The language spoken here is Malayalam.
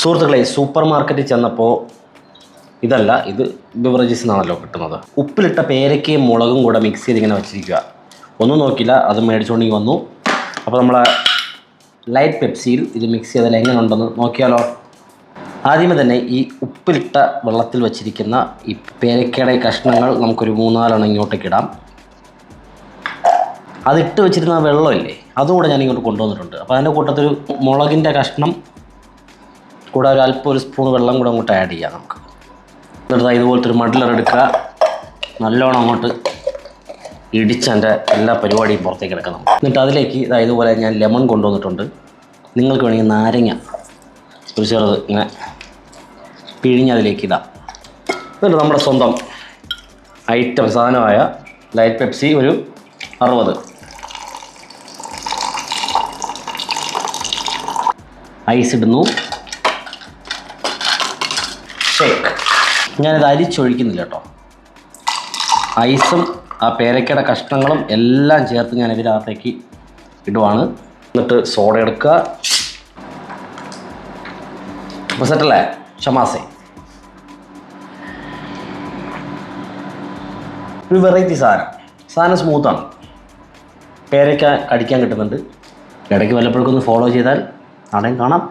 സുഹൃത്തുക്കളെ സൂപ്പർ മാർക്കറ്റിൽ ചെന്നപ്പോൾ ഇതല്ല ഇത് ബിവറേജസ് നിന്നാണല്ലോ കിട്ടുന്നത്. ഉപ്പിലിട്ട പേരക്കയും മുളകും കൂടെ മിക്സ് ചെയ്ത് ഇങ്ങനെ വെച്ചിരിക്കുക ഒന്നും നോക്കില്ല അത് മേടിച്ചുകൊണ്ടെങ്കിൽ വന്നു. അപ്പോൾ നമ്മൾ ലൈറ്റ് പെപ്സിയിൽ ഇത് മിക്സ് ചെയ്താൽ എങ്ങനെ ഉണ്ടെന്ന് നോക്കിയാലോ. ആദ്യമേ തന്നെ ഈ ഉപ്പിലിട്ട വെള്ളത്തിൽ വെച്ചിരിക്കുന്ന ഈ പേരക്കയുടെ കഷ്ണങ്ങൾ നമുക്കൊരു മൂന്നാലെണ്ണം ഇങ്ങോട്ടേക്ക് ഇടാം. അതിട്ട് വെച്ചിരുന്ന വെള്ളമില്ലേ അതും കൂടെ ഞാൻ ഇങ്ങോട്ട് കൊണ്ടുവന്നിട്ടുണ്ട്. അപ്പോൾ അതിന്റെ കൂട്ടത്തിൽ മുളകിന്റെ കഷ്ണം കൂടെ ഒരു അല്പം ഒരു സ്പൂൺ വെള്ളം കൂടെ അങ്ങോട്ട് ആഡ് ചെയ്യാം നമുക്ക്. എന്നിട്ട് ഇതുപോലത്തെ ഒരു മഡ്ലർ എടുക്കുക. നല്ലോണം അങ്ങോട്ട് ഇടിച്ച് എന്റെ എല്ലാ പരിപാടിയും പുറത്തേക്ക് എടുക്കാം നമുക്ക്. എന്നിട്ട് അതിലേക്ക് ഇതുപോലെ ഞാൻ ലെമൺ കൊണ്ടുവന്നിട്ടുണ്ട്. നിങ്ങൾക്ക് വേണമെങ്കിൽ നാരങ്ങ ഒരു ചെറുത് ഇങ്ങനെ പിഴിഞ്ഞ് അതിലേക്ക് ഇടാം. എന്നിട്ട് നമ്മുടെ സ്വന്തം ഐറ്റം സാധനമായ ലൈറ്റ് പെപ്സി ഒരു അറുപത്. ഐസ് ഇടുന്നു. ഷേക്ക് ഞാനിത് അരിച്ചൊഴിക്കുന്നില്ല കേട്ടോ ഐസും ആ പേരക്കയുടെ കഷ്ണങ്ങളും എല്ലാം ചേർത്ത് ഞാൻ ഇതിനകത്തേക്ക് ഇടുവാണ്. എന്നിട്ട് സോഡ എടുക്കുക അപ്പോൾ സെറ്റല്ലേ ഷമാസെ. ഒരു വെറൈറ്റി സാധനം. സാധനം സ്മൂത്താണ് പേരയ്ക്ക കടിക്കാൻ കിട്ടുന്നുണ്ട്. ഇടയ്ക്ക് വല്ലപ്പോഴൊക്കെ ഒന്ന് ഫോളോ ചെയ്താൽ നാളെയും കാണാം.